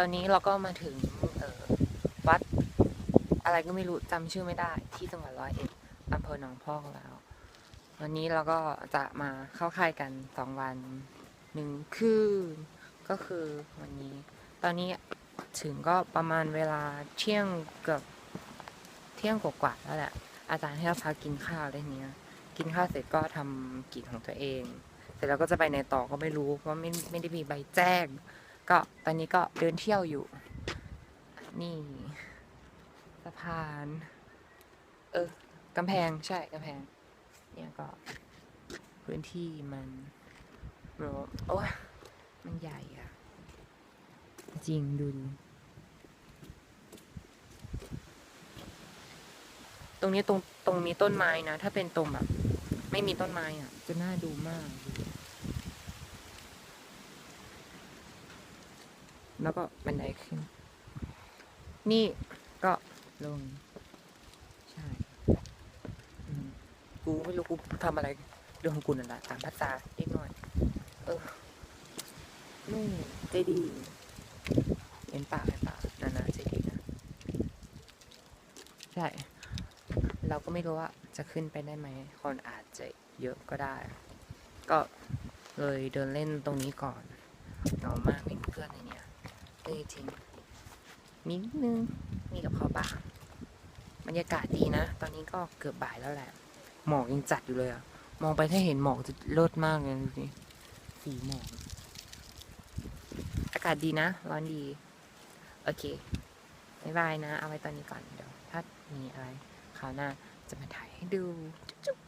ตอนนี้เราก็มาถึงออวัดอะไรก็ไม่รู้จำชื่อไม่ได้ ที่จังหวัดร้อยเอ็ดอำเภอหนองพอกแล้ว วันนี้เราก็จะมาเข้าค่ายกันสองวันหนึ่งคืนก็คือวันนี้ ตอนนี้ถึงก็ประมาณเวลาเที่ยงเกือบเที่ยงกว่าๆแล้วแหละ อาจารย์ให้เราพักกินข้าวได้เนี้ย กินข้าวเสร็จก็ทำกิจของตัวเอง เสร็จแล้วก็จะไปในต่อก็ไม่รู้เพราะไม่ไม่ได้มีใบแจ้ง ก็ตอนนี้ก็เดินเที่ยวอยู่ นี่สะพาน เออกำแพงใช่กำแพง เนี่ยก็ พื้นที่มันโรโอ้ยมันใหญ่อะจริงดูดตรงนี้ตรงตรงมีต้นไม้นะ ถ้าเป็นตรงแบบ ไม่มีต้นไม้อะ จะน่าดูมาก แล้วก็บันไดขึ้น นี่ก็ลง ใช่กูไม่รู้กูทำอะไรเรื่องของกูนั่นแหละตามภาษาเล็กน้อยเออนี่ใจดีเห็นป่าเห็นป่านานาใจดีนะ ใช่ เราก็ไม่รู้ว่าจะขึ้นไปได้ไหม คนอาจจะเยอะก็ได้ ก็เลยเดินเล่นตรงนี้ก่อนเหงามากไม่มีเพื่อนเลยเนี่ย เลยจริง มีนิดนึง มีกับเขาบ้างบรรยากาศดีนะ ตอนนี้ก็เกือบบ่ายแล้วแหละ หมอกยังจัดอยู่เลยอะมองไปถ้าเห็นหมอกจะเลิศมากเลยดูสิสีหมอก อากาศดีนะ ร้อนดี โอเคบายบายนะ เอาไว้ตอนนี้ก่อนเดี๋ยว ถ้ามีอะไรคราวหน้าจะมาถ่ายให้ดู จุ๊บ